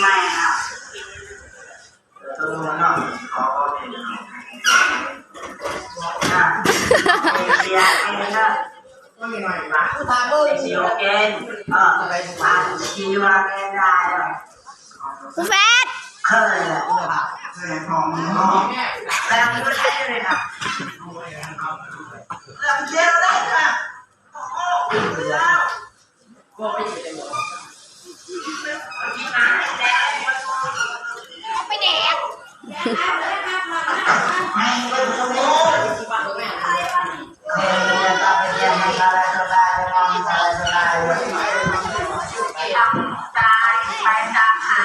ไม่ครับตัวมันก็ขอเป็นอ่าเสียเองนะไม่มีหน่อยมาสีโอเกนเออมาชีวาเกนได้กูแฟดเคยแหละเคยของน้องแต่ยังไม่ใช่เลยครับเรื่องเดียวได้ค่ะโอ้โหแล้วไป นอะไรก็ได้ลองอะไรก็ได้ทำได้ไปตามหา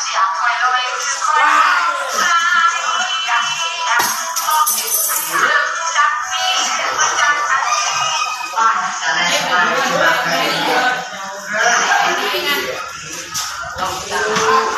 เสียงไฟเราไม่รู้สึกว่าอยากอยากมองเรื่องจักมีมันจักอะไรบ้าน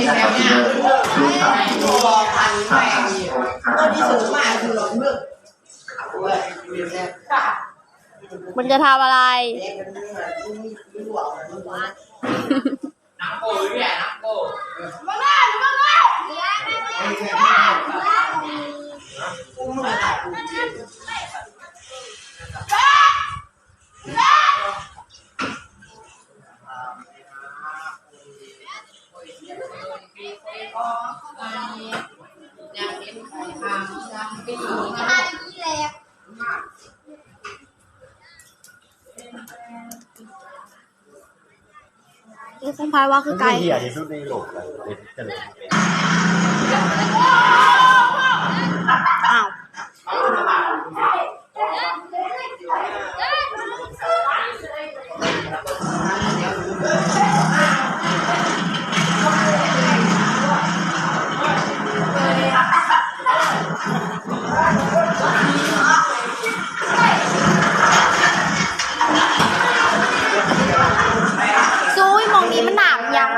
กูแม่งอยู่แถวเนี้ยกูบอกพันแม่งอยู่ตัวที่สูงมากคือหลงเลือกเว้ยอยู่เนี่ยมันจะทำอะไรเด็กหรือแย่น้ำโก้อยู่เนี่น้ำโก้กูเหมือนกับกูจริงนี่ คงพายว่าคือไก่เหี้ยที่สุดในโลกเลยเด็กเจริญ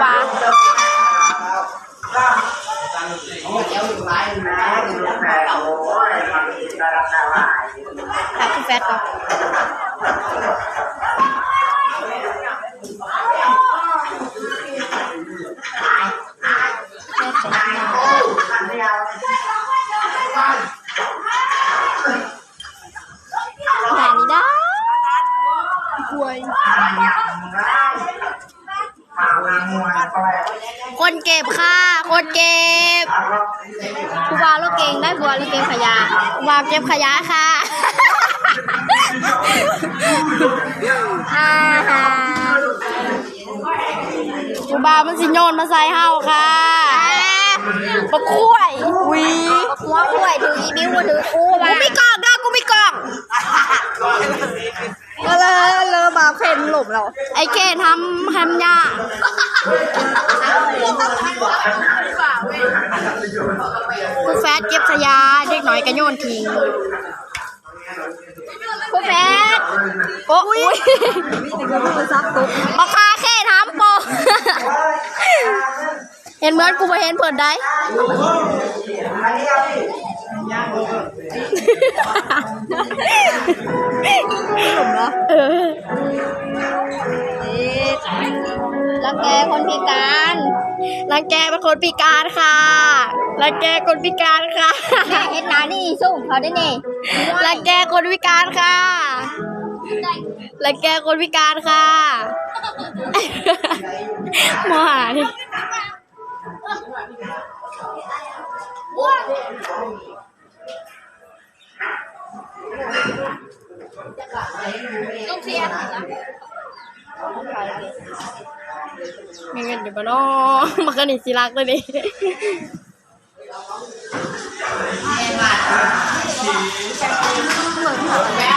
วะเดี๋ยวอยู่ร้ายอยู่นะดูแผลโอ้ยมันได้รับการหายแต่คุณแฟดก่อนขันยาไหนนี่ได้กวย มาวางมวยไป คนเก็บค่ะ คนเก็บเอาละผู้บ่าลูกเก่งได้บัวลูกเก่งขยะผู้บ่าเก็บขยะค่ะอ่าฮะผู้บ่ามันสิโยนมาใส่เฮาค่ะปะคุ้ยวีหัวคุ้ยถืออีบิ้วมาถือกูมากูไมีกล่องด้วยกูไมีกล่องก็เลยเลยบาเข็นหลบเราไอ้เกณทำทำยา ผู้แฟดเก็บขยะเด็กน้อยก็โยนทิ้งผู้แฟดโอ้ยบักคาแค่ทำโปเห็นเหมือนกูไปเห็นเปิดได้เออ รังแกคนพิการรังแกเป็นคนพิการค่ะรังแกคนพิการค่ะแม่เอ็ดนานี่อีสุ่มเขาได้เนี่ยรังแกคนพิการค่ะรังแกคนพิการค่ะหมาดิลูกเสีย ปะเนาะมันก็นี่สิรักเลยดิแม่ว่า